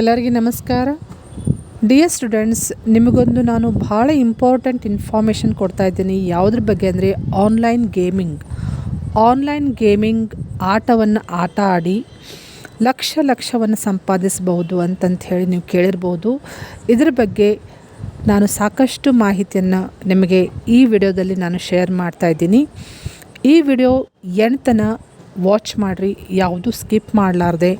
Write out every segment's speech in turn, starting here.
ಎಲ್ಲರಿಗೆ ನಮಸ್ಕಾರ. Dear students ನಿಮಗೊಂದು ನಾನು ಭಾಳ ಇಂಪಾರ್ಟೆಂಟ್ ಇನ್ಫಾರ್ಮೇಷನ್ ಕೊಡ್ತಾ ಇದ್ದೀನಿ. ಯಾವುದ್ರ ಬಗ್ಗೆ ಅಂದರೆ ಆನ್ಲೈನ್ ಗೇಮಿಂಗ್ ಆನ್ಲೈನ್ ಗೇಮಿಂಗ್ ಆಟವನ್ನು ಆಟ ಆಡಿ ಲಕ್ಷ ಲಕ್ಷವನ್ನು ಸಂಪಾದಿಸಬಹುದು ಅಂತಂತ ಹೇಳಿ ನೀವು ಕೇಳಿರ್ಬೋದು. ಇದ್ರ ಬಗ್ಗೆ ನಾನು ಸಾಕಷ್ಟು ಮಾಹಿತಿಯನ್ನು ನಿಮಗೆ ಈ ವಿಡಿಯೋದಲ್ಲಿ ನಾನು ಶೇರ್ ಮಾಡ್ತಾ ಇದ್ದೀನಿ. ಈ ವಿಡಿಯೋ ಎಂಟನ ವಾಚ್ ಮಾಡಿರಿ, ಯಾವುದು ಸ್ಕಿಪ್ ಮಾಡಲಾರ್ದೆ.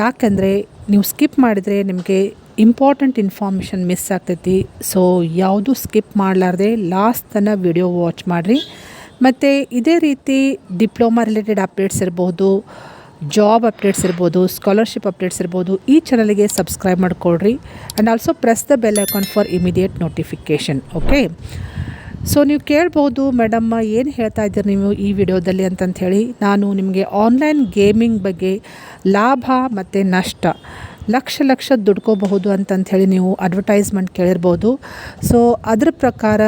ಯಾಕಂದರೆ ನೀವು ಸ್ಕಿಪ್ ಮಾಡಿದರೆ ನಿಮಗೆ ಇಂಪಾರ್ಟೆಂಟ್ ಇನ್ಫಾರ್ಮೇಷನ್ ಮಿಸ್ ಆಗ್ತೈತಿ. ಸೊ ಯಾವುದು ಸ್ಕಿಪ್ ಮಾಡಲಾರ್ದೆ ಲಾಸ್ಟ್ ತನಕ ವಿಡಿಯೋ ವಾಚ್ ಮಾಡಿರಿ. ಮತ್ತು ಇದೇ ರೀತಿ ಡಿಪ್ಲೊಮಾ ರಿಲೇಟೆಡ್ ಅಪ್ಡೇಟ್ಸ್ ಇರ್ಬೋದು ಜಾಬ್ ಅಪ್ಡೇಟ್ಸ್ ಇರ್ಬೋದು ಸ್ಕಾಲರ್ಶಿಪ್ ಅಪ್ಡೇಟ್ಸ್ ಇರ್ಬೋದು, ಈ ಚಾನಲ್ಗೆ ಸಬ್ಸ್ಕ್ರೈಬ್ ಮಾಡಿಕೊಡ್ರಿ and also press the bell icon for immediate notification okay so ನೀವು ಕೇಳ್ಬೋದು ಮೇಡಮ್ಮ ಏನು ಹೇಳ್ತಾ ಇದ್ದೀರಿ ನೀವು ಈ ವಿಡಿಯೋದಲ್ಲಿ ಅಂತಂಥೇಳಿ ನಾನು ನಿಮಗೆ ಆನ್ಲೈನ್ ಗೇಮಿಂಗ್ ಬಗ್ಗೆ ಲಾಭ ಮತ್ತು ನಷ್ಟ ಲಕ್ಷ ಲಕ್ಷ ದುಡ್ಕೋಬಹುದು ಅಂತಂತ ಹೇಳಿ ನೀವು ಅಡ್ವರ್ಟೈಸ್ಮೆಂಟ್ ಕೇಳಿರ್ಬೋದು. ಸೊ ಅದರ ಪ್ರಕಾರ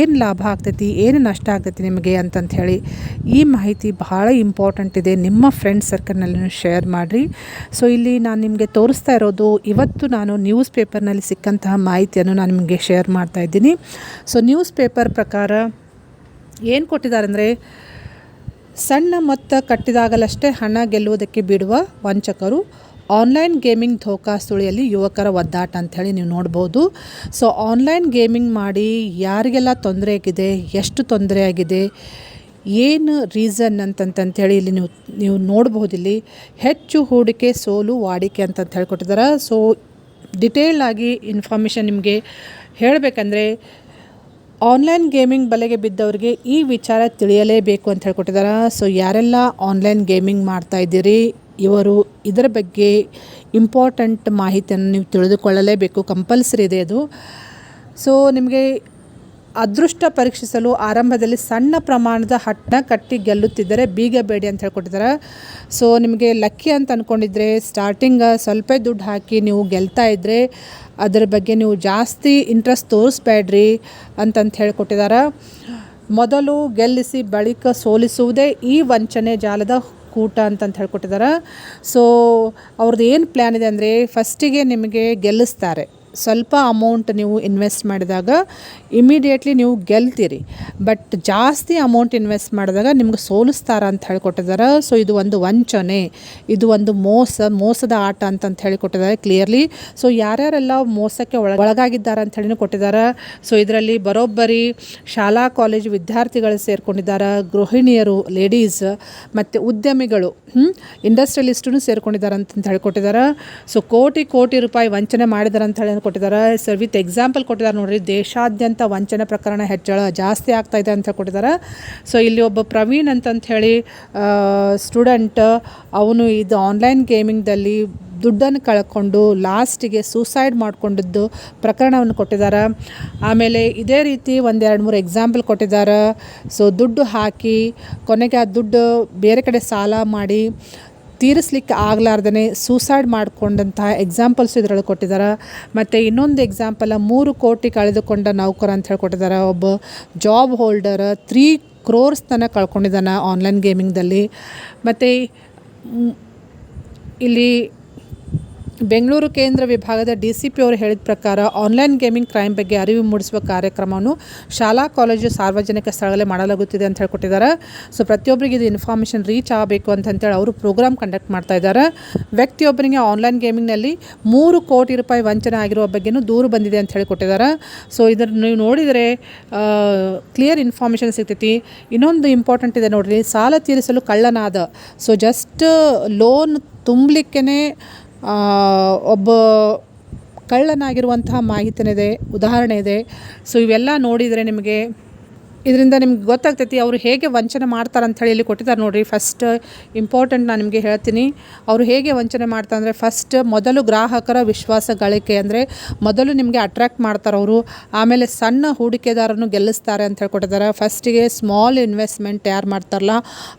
ಏನು ಲಾಭ ಆಗ್ತೈತಿ, ಏನು ನಷ್ಟ ಆಗ್ತೈತಿ ನಿಮಗೆ ಅಂತಂತ ಹೇಳಿ ಈ ಮಾಹಿತಿ ಬಹಳ ಇಂಪಾರ್ಟೆಂಟ್ ಇದೆ. ನಿಮ್ಮ ಫ್ರೆಂಡ್ ಸರ್ಕಲ್ನಲ್ಲಿ ಶೇರ್ ಮಾಡಿರಿ. ಸೊ ಇಲ್ಲಿ ನಾನು ನಿಮಗೆ ತೋರಿಸ್ತಾ ಇರೋದು, ಇವತ್ತು ನಾನು ನ್ಯೂಸ್ ಪೇಪರ್ನಲ್ಲಿ ಸಿಕ್ಕಂತಹ ಮಾಹಿತಿಯನ್ನು ನಾನು ನಿಮಗೆ ಶೇರ್ ಮಾಡ್ತಾ ಇದ್ದೀನಿ. ಸೊ ನ್ಯೂಸ್ ಪೇಪರ್ ಪ್ರಕಾರ ಏನು ಕೊಟ್ಟಿದ್ದಾರೆ ಅಂದರೆ, ಸಣ್ಣ ಮೊತ್ತ ಕಟ್ಟಿದಾಗಲಷ್ಟೇ ಹಣ ಗೆಲ್ಲುವುದಕ್ಕೆ ಬಿಡುವ ವಂಚಕರು ಆನ್ಲೈನ್ ಗೇಮಿಂಗ್ ಧೋಕಾ ಸುಳಿಯಲ್ಲಿ ಯುವಕರ ಒದ್ದಾಟ ಅಂಥೇಳಿ ನೀವು ನೋಡ್ಬೋದು. ಸೊ ಆನ್ಲೈನ್ ಗೇಮಿಂಗ್ ಮಾಡಿ ಯಾರಿಗೆಲ್ಲ ತೊಂದರೆ ಆಗಿದೆ, ಎಷ್ಟು ತೊಂದರೆ ಆಗಿದೆ, ಏನು ರೀಸನ್ ಅಂತಂತಂಥೇಳಿ ಇಲ್ಲಿ ನೀವು ನೀವು ನೋಡ್ಬೋದು ಇಲ್ಲಿ. ಹೆಚ್ಚು ಹೂಡಿಕೆ ಸೋಲು ವಾಡಿಕೆ ಅಂತಂತ ಹೇಳ್ಕೊಟ್ಟಿದ್ದಾರೆ. ಸೊ ಡಿಟೇಲ್ ಆಗಿ ಇನ್ಫಾರ್ಮೇಷನ್ ನಿಮಗೆ ಹೇಳಬೇಕಂದ್ರೆ, ಆನ್ಲೈನ್ ಗೇಮಿಂಗ್ ಬಲೆಗೆ ಬಿದ್ದವರಿಗೆ ಈ ವಿಚಾರ ತಿಳಿಯಲೇಬೇಕು ಅಂತ ಹೇಳ್ಕೊಟ್ಟಿದ್ದಾರೆ. ಸೊ ಯಾರೆಲ್ಲ ಆನ್ಲೈನ್ ಗೇಮಿಂಗ್ ಮಾಡ್ತಾ ಇದ್ದೀರಿ ಇವರು ಇದರ ಬಗ್ಗೆ ಇಂಪಾರ್ಟೆಂಟ್ ಮಾಹಿತಿಯನ್ನು ನೀವು ತಿಳಿದುಕೊಳ್ಳಲೇಬೇಕು ಕಂಪಲ್ಸರಿ ಇದೆ ಅದು. ಸೊ ನಿಮಗೆ ಅದೃಷ್ಟ ಪರೀಕ್ಷಿಸಲು ಆರಂಭದಲ್ಲಿ ಸಣ್ಣ ಪ್ರಮಾಣದ ಹಟ್ಟನ್ನ ಕಟ್ಟಿ ಗೆಲ್ಲುತ್ತಿದ್ದರೆ ಬೀಗ ಬೇಡಿ ಅಂತ ಹೇಳ್ಕೊಟ್ಟಿದ್ದಾರೆ. ಸೊ ನಿಮಗೆ ಲಕ್ಕಿ ಅಂತ ಅಂದ್ಕೊಂಡಿದ್ರೆ ಸ್ಟಾರ್ಟಿಂಗ್ ಸ್ವಲ್ಪ ದುಡ್ಡು ಹಾಕಿ ನೀವು ಗೆಲ್ತಾ ಇದ್ದರೆ ಅದರ ಬಗ್ಗೆ ನೀವು ಜಾಸ್ತಿ ಇಂಟ್ರೆಸ್ಟ್ ತೋರಿಸ್ಬೇಡ್ರಿ ಅಂತಂತ ಹೇಳ್ಕೊಟ್ಟಿದ್ದಾರೆ. ಮೊದಲು ಗೆಲ್ಲಿಸಿ ಬಳಿಕ ಸೋಲಿಸುವುದೇ ಈ ವಂಚನೆ ಜಾಲದ ಕೂಟ ಅಂತಂತ ಹೇಳ್ಕೊಟ್ಟಿದ್ದಾರೆ. ಸೊ ಅವ್ರದ್ದು ಏನು ಪ್ಲ್ಯಾನ್ ಇದೆ ಅಂದರೆ ಫಸ್ಟಿಗೆ ನಿಮಗೆ ಗೆಲ್ಲಿಸ್ತಾರೆ. ಸ್ವಲ್ಪ ಅಮೌಂಟ್ ನೀವು ಇನ್ವೆಸ್ಟ್ ಮಾಡಿದಾಗ ಇಮಿಡಿಯೇಟ್ಲಿ ನೀವು ಗೆಲ್ತೀರಿ. ಬಟ್ ಜಾಸ್ತಿ ಅಮೌಂಟ್ ಇನ್ವೆಸ್ಟ್ ಮಾಡಿದಾಗ ನಿಮ್ಗೆ ಸೋಲಿಸ್ತಾರ ಅಂತ ಹೇಳಿಕೊಟ್ಟಿದ್ದಾರೆ. ಸೊ ಇದು ಒಂದು ವಂಚನೆ. ಇದು ಒಂದು ಮೋಸ, ಮೋಸದ ಆಟ ಅಂತಂತ ಹೇಳಿಕೊಟ್ಟಿದ್ದಾರೆ ಕ್ಲಿಯರ್ಲಿ ಸೊ ಯಾರ್ಯಾರೆಲ್ಲ ಮೋಸಕ್ಕೆ ಒಳ ಒಳಗಾಗಿದ್ದಾರೆ ಅಂತ ಹೇಳಿನೂ ಕೊಟ್ಟಿದ್ದಾರೆ. ಸೊ ಇದರಲ್ಲಿ ಬರೋಬ್ಬರಿ ಶಾಲಾ ಕಾಲೇಜು ವಿದ್ಯಾರ್ಥಿಗಳು ಸೇರ್ಕೊಂಡಿದ್ದಾರೆ, ಗೃಹಿಣಿಯರು ಲೇಡೀಸ್ ಮತ್ತು ಉದ್ಯಮಿಗಳು ಇಂಡಸ್ಟ್ರಿಯಲಿಸ್ಟೂ ಸೇರ್ಕೊಂಡಿದ್ದಾರೆ ಅಂತಂತ ಹೇಳಿಕೊಟ್ಟಿದ್ದಾರೆ. ಸೊ ಕೋಟಿ ಕೋಟಿ ರೂಪಾಯಿ ವಂಚನೆ ಮಾಡಿದ್ದಾರೆ ಅಂತ ಹೇಳಿ ಕೊಟ್ಟಿದ್ದಾರೆ. ಸರ್, ವಿತ್ ಎಕ್ಸಾಂಪಲ್ ಕೊಟ್ಟಿದ್ದಾರೆ ನೋಡಿರಿ, ದೇಶಾದ್ಯಂತ ವಂಚನೆ ಪ್ರಕರಣ ಹೆಚ್ಚಳ ಜಾಸ್ತಿ ಆಗ್ತಾ ಇದೆ ಅಂತ ಕೊಟ್ಟಿದ್ದಾರೆ. ಸೊ, ಇಲ್ಲಿ ಒಬ್ಬ ಪ್ರವೀಣ್ ಅಂತಂತ ಹೇಳಿ ಸ್ಟೂಡೆಂಟ್, ಅವನು ಇದು ಆನ್ಲೈನ್ ಗೇಮಿಂಗ್ದಲ್ಲಿ ದುಡ್ಡನ್ನು ಕಳ್ಕೊಂಡು ಲಾಸ್ಟಿಗೆ ಸೂಸೈಡ್ ಮಾಡಿಕೊಂಡಿದ್ದು ಪ್ರಕರಣವನ್ನು ಕೊಟ್ಟಿದ್ದಾರೆ. ಆಮೇಲೆ ಇದೇ ರೀತಿ ಒಂದೆರಡು ಮೂರು ಎಕ್ಸಾಂಪಲ್ ಕೊಟ್ಟಿದ್ದಾರೆ. ಸೊ, ದುಡ್ಡು ಹಾಕಿ, ಕೊನೆಗೆ ಆ ದುಡ್ಡು ಬೇರೆ ಕಡೆ ಸಾಲ ಮಾಡಿ ತೀರಿಸ್ಲಿಕ್ಕೆ ಆಗ್ಲಾರ್ದೇ ಸೂಸೈಡ್ ಮಾಡಿಕೊಂಡಂತಹ ಎಕ್ಸಾಂಪಲ್ಸ್ ಇದರೊಳಗೆ ಕೊಟ್ಟಿದ್ದಾರೆ. ಮತ್ತು ಇನ್ನೊಂದು ಎಕ್ಸಾಂಪಲ್ ಮೂರು ಕೋಟಿ ಕಳೆದುಕೊಂಡ ನೌಕರ ಅಂತ ಹೇಳಿ ಕೊಟ್ಟಿದ್ದಾರೆ ಒಬ್ಬ ಜಾಬ್ ಹೋಲ್ಡರ್ ತ್ರೀ ಕ್ರೋರ್ಸ್ ತನಕ ಕಳ್ಕೊಂಡಿದ್ದಾನೆ ಆನ್ಲೈನ್ ಗೇಮಿಂಗ್ದಲ್ಲಿ ಮತ್ತು, ಇಲ್ಲಿ ಬೆಂಗಳೂರು ಕೇಂದ್ರ ವಿಭಾಗದ ಡಿ ಸಿ ಪಿ ಅವರು ಹೇಳಿದ ಪ್ರಕಾರ ಆನ್ಲೈನ್ ಗೇಮಿಂಗ್ ಕ್ರೈಮ್ ಬಗ್ಗೆ ಅರಿವು ಮೂಡಿಸುವ ಕಾರ್ಯಕ್ರಮವನ್ನು ಶಾಲಾ, ಕಾಲೇಜು, ಸಾರ್ವಜನಿಕ ಸ್ಥಳಗಳಲ್ಲಿ ಮಾಡಲಾಗುತ್ತಿದೆ ಅಂತ ಹೇಳ್ಕೊಟ್ಟಿದ್ದಾರೆ. ಸೊ, ಪ್ರತಿಯೊಬ್ಬರಿಗೆ ಇದು ಇನ್ಫಾರ್ಮೇಷನ್ ರೀಚ್ ಆಗಬೇಕು ಅಂತಂತೇಳಿ ಅವರು ಪ್ರೋಗ್ರಾಮ್ ಕಂಡಕ್ಟ್ ಮಾಡ್ತಾ ಇದ್ದಾರೆ. ವ್ಯಕ್ತಿಯೊಬ್ಬರಿಗೆ ಆನ್ಲೈನ್ ಗೇಮಿಂಗ್ನಲ್ಲಿ ಮೂರು ಕೋಟಿ ರೂಪಾಯಿ ವಂಚನೆ ಆಗಿರುವ ಬಗ್ಗೆಯೂ ದೂರು ಬಂದಿದೆ ಅಂತ ಹೇಳಿ ಕೊಟ್ಟಿದ್ದಾರೆ ಸೊ ಇದರ ನೀವು ನೋಡಿದರೆ ಕ್ಲಿಯರ್ ಇನ್ಫಾರ್ಮೇಷನ್ ಸಿಗ್ತೈತಿ. ಇನ್ನೊಂದು ಇಂಪಾರ್ಟೆಂಟ್ ಇದೆ ನೋಡಿರಿ, ಸಾಲ ತೀರಿಸಲು ಕಳ್ಳನಾದ. ಸೊ, ಜಸ್ಟ್ ಲೋನ್ ತುಂಬಲಿಕ್ಕೇ ಒಬ್ಬ ಕಳ್ಳನಾಗಿರುವಂತಹ ಮಾಹಿತಿನಿದೆ ಉದಾಹರಣೆ ಇದೆ ಸೊ ಇವೆಲ್ಲ ನೋಡಿದರೆ ನಿಮಗೆ ಇದರಿಂದ ನಿಮ್ಗೆ ಗೊತ್ತಾಗ್ತೈತಿ ಅವರು ಹೇಗೆ ವಂಚನೆ ಮಾಡ್ತಾರೆ ಅಂತ ಹೇಳಿ ಇಲ್ಲಿ ಕೊಟ್ಟಿದ್ದಾರೆ ನೋಡಿರಿ. ಫಸ್ಟ್ ಇಂಪಾರ್ಟೆಂಟ್ ನಾನು ನಿಮಗೆ ಹೇಳ್ತೀನಿ. ಅವರು ಹೇಗೆ ವಂಚನೆ ಮಾಡ್ತಾರೆ ಅಂದರೆ ಫಸ್ಟ್ ಮೊದಲು ಗ್ರಾಹಕರ ವಿಶ್ವಾಸ ಗಳಿಕೆ ಅಂದರೆ ಮೊದಲು ನಿಮಗೆ ಅಟ್ರ್ಯಾಕ್ಟ್ ಮಾಡ್ತಾರೆ ಅವರು. ಆಮೇಲೆ ಸಣ್ಣ ಹೂಡಿಕೆದಾರನ್ನು ಗೆಲ್ಲಿಸ್ತಾರೆ ಅಂತ ಹೇಳ್ಕೊಟ್ಟಿದ್ದಾರೆ. ಫಸ್ಟಿಗೆ ಸ್ಮಾಲ್ ಇನ್ವೆಸ್ಟ್ಮೆಂಟ್ ಯಾರು ಮಾಡ್ತಾರಲ್ಲ,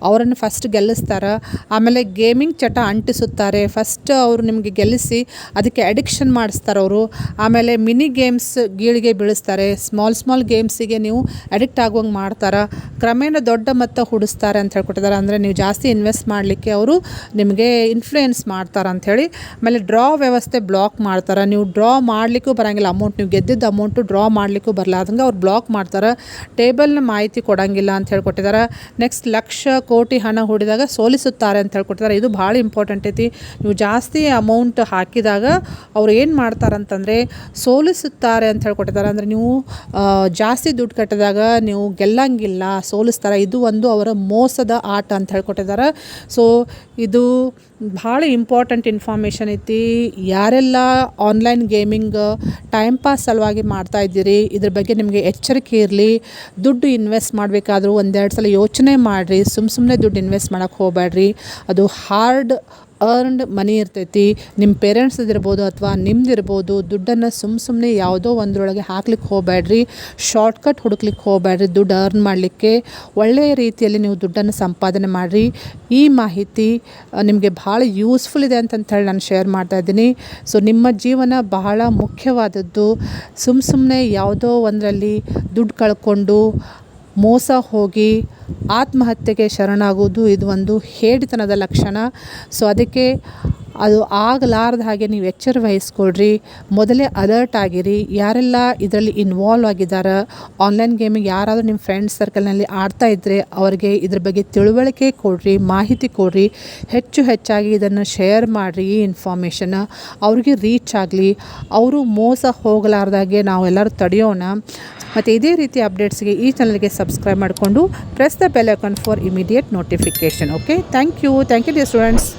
ಅವರನ್ನು ಫಸ್ಟ್ ಗೆಲ್ಲಿಸ್ತಾರೆ. ಆಮೇಲೆ ಗೇಮಿಂಗ್ ಚಟ ಅಂಟಿಸುತ್ತಾರೆ. ಫಸ್ಟ್ ಅವರು ನಿಮಗೆ ಗೆಲ್ಲಿಸಿ ಅದಕ್ಕೆ ಅಡಿಕ್ಷನ್ ಮಾಡಿಸ್ತಾರೆ ಅವರು. ಆಮೇಲೆ ಮಿನಿ ಗೇಮ್ಸ್ ಗೀಳಿಗೆ ಬೀಳಿಸ್ತಾರೆ. ಸ್ಮಾಲ್ ಸ್ಮಾಲ್ ಗೇಮ್ಸಿಗೆ ನೀವು ಅಡಿಕ್ಟ್ ಆಗ ಆಗುವಂಗೆ ಮಾಡ್ತಾರೆ, ಕ್ರಮೇಣ ದೊಡ್ಡ ಮೊತ್ತ ಹುಡಿಸ್ತಾರೆ ಅಂತ ಹೇಳ್ಕೊಟ್ಟಿದ್ದಾರೆ. ಅಂದರೆ ನೀವು ಜಾಸ್ತಿ ಇನ್ವೆಸ್ಟ್ ಮಾಡಲಿಕ್ಕೆ ಅವರು ನಿಮಗೆ ಇನ್ಫ್ಲೂಯೆನ್ಸ್ ಮಾಡ್ತಾರೆ ಅಂಥೇಳಿ ಆಮೇಲೆ ಡ್ರಾ ವ್ಯವಸ್ಥೆ ಬ್ಲಾಕ್ ಮಾಡ್ತಾರೆ. ನೀವು ಡ್ರಾ ಮಾಡಲಿಕ್ಕೂ ಬರೋಂಗಿಲ್ಲ ಅಮೌಂಟ್ ನೀವು ಗೆದ್ದಿದ್ದ ಅಮೌಂಟು ಡ್ರಾ ಮಾಡಲಿಕ್ಕೂ ಬರಲಾರ್ದಂಗೆ ಅವ್ರು ಬ್ಲಾಕ್ ಮಾಡ್ತಾರೆ. ಟೇಬಲ್ನ ಮಾಹಿತಿ ಕೊಡೋಂಗಿಲ್ಲ ಅಂತ ಹೇಳ್ಕೊಟ್ಟಿದ್ದಾರೆ. ನೆಕ್ಸ್ಟ್ ಲಕ್ಷ ಕೋಟಿ ಹಣ ಹೂಡಿದಾಗ ಸೋಲಿಸುತ್ತಾರೆ ಅಂತ ಹೇಳ್ಕೊಟ್ಟಿದ್ದಾರೆ. ಇದು ಭಾಳ ಇಂಪಾರ್ಟೆಂಟ್ ಐತಿ. ನೀವು ಜಾಸ್ತಿ ಅಮೌಂಟ್ ಹಾಕಿದಾಗ ಅವ್ರು ಏನು ಮಾಡ್ತಾರಂತಂದರೆ ಸೋಲಿಸುತ್ತಾರೆ ಅಂತ ಹೇಳ್ಕೊಟ್ಟಿದ್ದಾರೆ. ಅಂದರೆ ನೀವು ಜಾಸ್ತಿ ದುಡ್ಡು ಕಟ್ಟಿದಾಗ ನೀವು ಗೆಲ್ಲಂಗಿಲ್ಲ, ಸೋಲಿಸ್ತಾರೆ. ಇದು ಒಂದು ಅವರ ಮೋಸದ ಆಟ ಅಂತ ಹೇಳ್ಕೊಟ್ಟಿದ್ದಾರೆ. ಸೊ ಇದು ಭಾಳ ಇಂಪಾರ್ಟೆಂಟ್ ಇನ್ಫಾರ್ಮೇಷನ್ ಐತಿ. ಯಾರೆಲ್ಲ ಆನ್ಲೈನ್ ಗೇಮಿಂಗ್ ಟೈಮ್ ಪಾಸ್ ಸಲುವಾಗಿ ಮಾಡ್ತಾ ಇದ್ದೀರಿ, ಇದ್ರ ಬಗ್ಗೆ ನಿಮಗೆ ಎಚ್ಚರಿಕೆ ಇರಲಿ. ದುಡ್ಡು ಇನ್ವೆಸ್ಟ್ ಮಾಡಬೇಕಾದ್ರೂ ಒಂದೆರಡು ಸಲ ಯೋಚನೆ ಮಾಡಿರಿ. ಸುಮ್ಮ ಸುಮ್ಮನೆ ದುಡ್ಡು ಇನ್ವೆಸ್ಟ್ ಮಾಡೋಕ್ಕೆ ಹೋಗಬೇಡ್ರಿ. ಅದು ಹಾರ್ಡ್ ಅರ್ನ್ಡ್ ಮನಿ ಇರ್ತೈತಿ. ನಿಮ್ಮ ಪೇರೆಂಟ್ಸ್ ಇರ್ಬೋದು ಅಥವಾ ನಿಮ್ದು ಇರ್ಬೋದು, ದುಡ್ಡನ್ನು ಸುಮ್ಮ ಸುಮ್ಮನೆ ಯಾವುದೋ ಒಂದರೊಳಗೆ ಹಾಕ್ಲಿಕ್ಕೆ ಹೋಗಬೇಡ್ರಿ ಶಾರ್ಟ್ಕಟ್ ಹುಡುಕ್ಲಿಕ್ಕೆ ಹೋಗಬೇಡ್ರಿ ದುಡ್ಡು ಅರ್ನ್ ಮಾಡಲಿಕ್ಕೆ ಒಳ್ಳೆಯ ರೀತಿಯಲ್ಲಿ ನೀವು ದುಡ್ಡನ್ನು ಸಂಪಾದನೆ ಮಾಡಿರಿ. ಈ ಮಾಹಿತಿ ನಿಮಗೆ ಭಾಳ ಯೂಸ್ಫುಲ್ ಇದೆ ಅಂತಂತ ಹೇಳಿ ನಾನು ಶೇರ್ ಮಾಡ್ತಾ ಇದ್ದೀನಿ. ಸೊ ನಿಮ್ಮ ಜೀವನ ಬಹಳ ಮುಖ್ಯವಾದದ್ದು. ಸುಮ್ಮ ಸುಮ್ಮನೆ ಯಾವುದೋ ಒಂದರಲ್ಲಿ ದುಡ್ಡು ಕಳ್ಕೊಂಡು ಮೋಸ ಹೋಗಿ ಆತ್ಮಹತ್ಯೆಗೆ ಶರಣಾಗುವುದು ಇದು ಒಂದು ಹೇಡಿತನದ ಲಕ್ಷಣ. ಸೊ ಅದಕ್ಕೆ ಅದು ಆಗಲಾರ್ದ ಹಾಗೆ ನೀವು ಎಚ್ಚರ ವಹಿಸ್ಕೊಳ್ರಿ. ಮೊದಲೇ ಅಲರ್ಟ್ ಆಗಿರಿ. ಯಾರೆಲ್ಲ ಇದರಲ್ಲಿ ಇನ್ವಾಲ್ವ್ ಆಗಿದ್ದಾರೆ ಆನ್ಲೈನ್ ಗೇಮಿಗೆ ಯಾರಾದರೂ ನಿಮ್ಮ ಫ್ರೆಂಡ್ಸ್ ಸರ್ಕಲ್ನಲ್ಲಿ ಆಡ್ತಾ ಇದ್ದರೆ ಅವರಿಗೆ ಇದ್ರ ಬಗ್ಗೆ ತಿಳುವಳಿಕೆ ಕೊಡ್ರಿ, ಮಾಹಿತಿ ಕೊಡ್ರಿ. ಹೆಚ್ಚು ಹೆಚ್ಚಾಗಿ ಇದನ್ನು ಶೇರ್ ಮಾಡಿರಿ ಈ ಇನ್ಫಾರ್ಮೇಷನ್ ಅವ್ರಿಗೆ ರೀಚ್ ಆಗಲಿ. ಅವರು ಮೋಸ ಹೋಗಲಾರ್ದಾಗೆ ನಾವೆಲ್ಲರೂ ತಡೆಯೋಣ. ಮತ್ತು ಇದೇ ರೀತಿ ಅಪ್ಡೇಟ್ಸ್ಗೆ ಈ ಚಾನಲ್ಗೆ ಸಬ್ಸ್ಕ್ರೈಬ್ ಮಾಡಿಕೊಂಡು press the bell icon for immediate notification okay thank you thank you dear students